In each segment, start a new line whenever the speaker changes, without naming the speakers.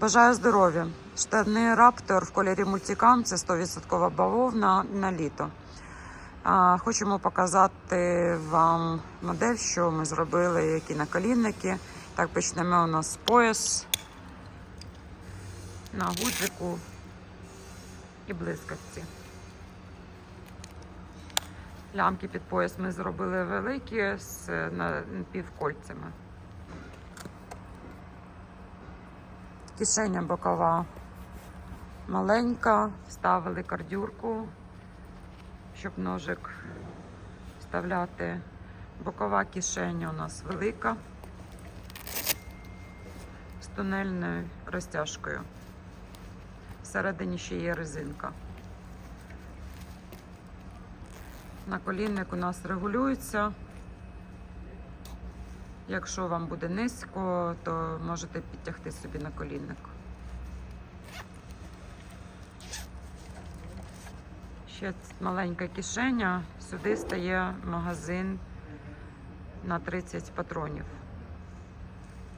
Бажаю здоров'я. Штани Раптор в кольорі мультикам це 100% бавовна на літо. Хочемо показати вам модель, що ми зробили, які наколінники. Так, почнемо у нас пояс на гудзику і блискавці. Лямки під пояс ми зробили великі з напівкольцями. Кишеня бокова маленька, вставили кардюрку, щоб ножик вставляти. Бокова кишеня у нас велика з тунельною розтяжкою. Всередині ще є резинка. Наколінник у нас регулюється. Якщо вам буде низько, то можете підтягти собі на колінник. Ще маленька кишеня. Сюди стає магазин на 30 патронів.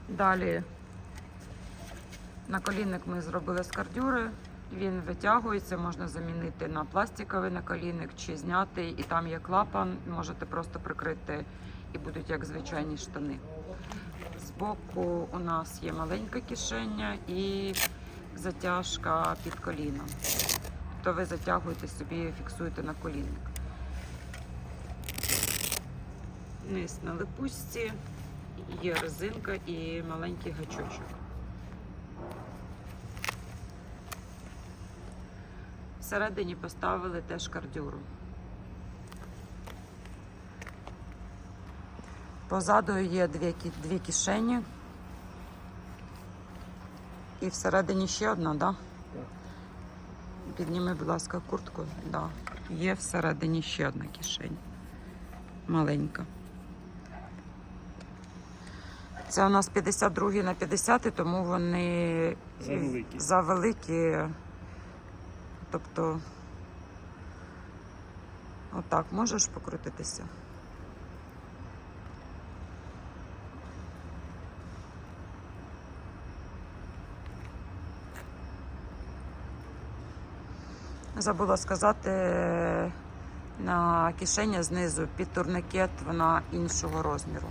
Далі наколінник ми зробили з кардюри. Він витягується, можна замінити на пластиковий наколінник чи зняти, і там є клапан, можете просто прикрити і будуть як звичайні штани. Збоку у нас є маленька кишеня і затяжка під коліном. То ви затягуєте собі, фіксуєте на колінник. Низ на липучці є резинка і маленький гачочок. Всередині поставили теж кардюру. Позаду є дві, дві кишені. І всередині ще одна, да? Підніми, будь ласка, куртку. Да. Є всередині ще одна кишень. Маленька. Це у нас 52 на 50, тому вони
Завеликі.
завеликі. Тобто, отак можеш покрутитися. Забула сказати, на кишені знизу під турникет вона іншого розміру.